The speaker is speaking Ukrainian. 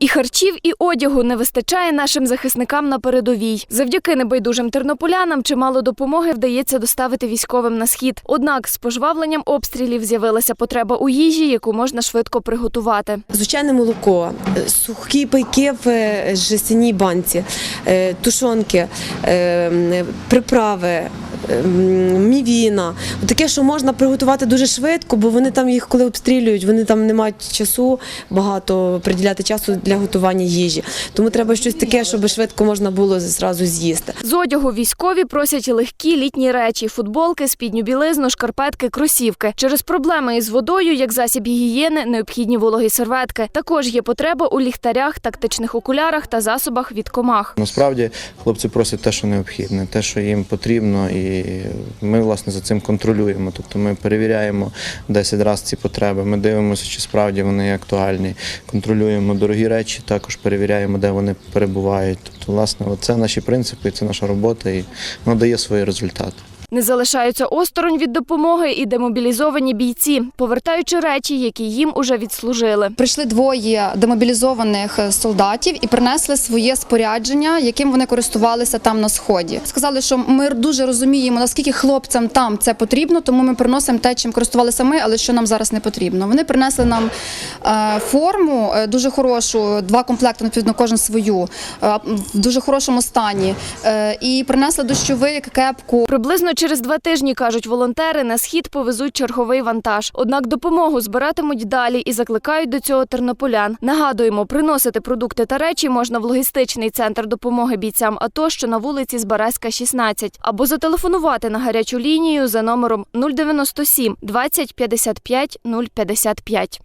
І харчів, і одягу не вистачає нашим захисникам на передовій. Завдяки небайдужим тернополянам чимало допомоги вдається доставити військовим на схід. Однак з пожвавленням обстрілів з'явилася потреба у їжі, яку можна швидко приготувати. Звичайне молоко, е, сухі пайки в е, жестяній банці, е, тушонки, приправи. Е, м, Мівіна, таке, що можна приготувати дуже швидко, бо вони там їх, коли обстрілюють, вони там не мають часу багато приділяти часу для готування їжі. Тому треба щось таке, щоб швидко можна було зразу з'їсти. З одягу військові просять легкі літні речі: футболки, спідню білизну, шкарпетки, кросівки. Через проблеми із водою, як засіб гігієни, необхідні вологі серветки. Також є потреба у ліхтарях, тактичних окулярах та засобах від комах. Насправді хлопці просять те, що необхідне, те, що їм потрібно, і ми власне за цим контролюємо. Тобто ми перевіряємо 10 разів ці потреби. Ми дивимося, чи справді вони актуальні. Контролюємо дорогі речі, також перевіряємо, де вони перебувають. Тобто, власне, це наші принципи, це наша робота, і воно дає свої результати. Не залишаються осторонь від допомоги і демобілізовані бійці, повертаючи речі, які їм уже відслужили. Прийшли двоє демобілізованих солдатів і принесли своє спорядження, яким вони користувалися там на сході. Сказали, що ми дуже розуміємо, наскільки хлопцям там це потрібно, тому ми приносимо те, чим користувалися ми, але що нам зараз не потрібно. Вони принесли нам е, форму е, дуже хорошу, два комплекти, відповідно, кожен свою е, в дуже хорошому стані. Е, І принесли дощовик, кепку. Приблизно через два тижні, кажуть волонтери, на схід повезуть черговий вантаж. Однак допомогу збиратимуть далі і закликають до цього тернополян. Нагадуємо, приносити продукти та речі можна в логістичний центр допомоги бійцям АТО, що на вулиці Збаразька, 16, або зателефонувати на гарячу лінію за номером 097 20 55 055.